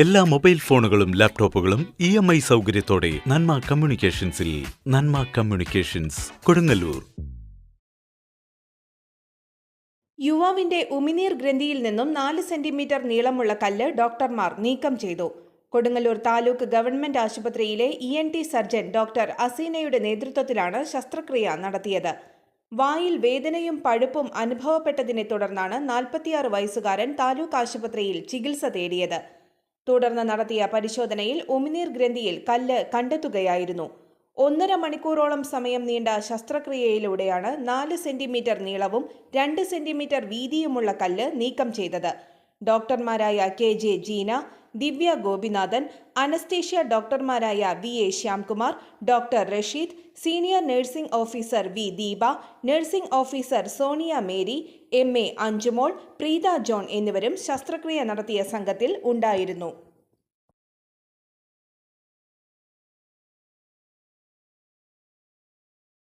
എല്ലാ മൊബൈൽ ഫോണുകളും ലാപ്ടോപ്പുകളും ഇ എം ഐ സൗകര്യത്തോടെ നന്മ കമ്മ്യൂണിക്കേഷൻസിൽ നന്മ കമ്മ്യൂണിക്കേഷൻസ് കൊടുങ്ങല്ലൂർ. യുവാവിന്റെ ഉമിനീർ ഗ്രന്ഥിയിൽ നിന്നും നാല് സെന്റിമീറ്റർ നീളമുള്ള കല്ല് ഡോക്ടർമാർ നീക്കം ചെയ്തു. കൊടുങ്ങല്ലൂർ താലൂക്ക് ഗവൺമെന്റ് ആശുപത്രിയിലെ E N T surgeon doctor അസീനയുടെ നേതൃത്വത്തിലാണ് ശസ്ത്രക്രിയ നടത്തിയത്. വായിൽ വേദനയും പഴുപ്പും അനുഭവപ്പെട്ടതിനെ തുടർന്നാണ് നാൽപ്പത്തിയാറ് വയസ്സുകാരൻ താലൂക്ക് ആശുപത്രിയിൽ ചികിത്സ തേടിയത്. തുടർന്ന് നടത്തിയ പരിശോധനയിൽ ഉമിനീർ ഗ്രന്ഥിയിൽ കല്ല് കണ്ടെത്തുകയായിരുന്നു. ഒന്നര മണിക്കൂറോളം സമയം നീണ്ട ശസ്ത്രക്രിയയിലൂടെയാണ് നാല് സെന്റിമീറ്റർ നീളവും രണ്ട് സെന്റിമീറ്റർ വീതിയുമുള്ള കല്ല് നീക്കം ചെയ്തത്. ഡോക്ടർമാരായ K J Jeena Divya Gopinathan anaesthesia ഡോക്ടർമാരായ V A Shyamkumar doctor Rasheed senior nursing officer V Deepa nursing officer Sonia Mary M A Anjumol Preetha John എന്നിവരും ശസ്ത്രക്രിയ നടത്തിയ സംഘത്തിൽ ഉണ്ടായിരുന്നു.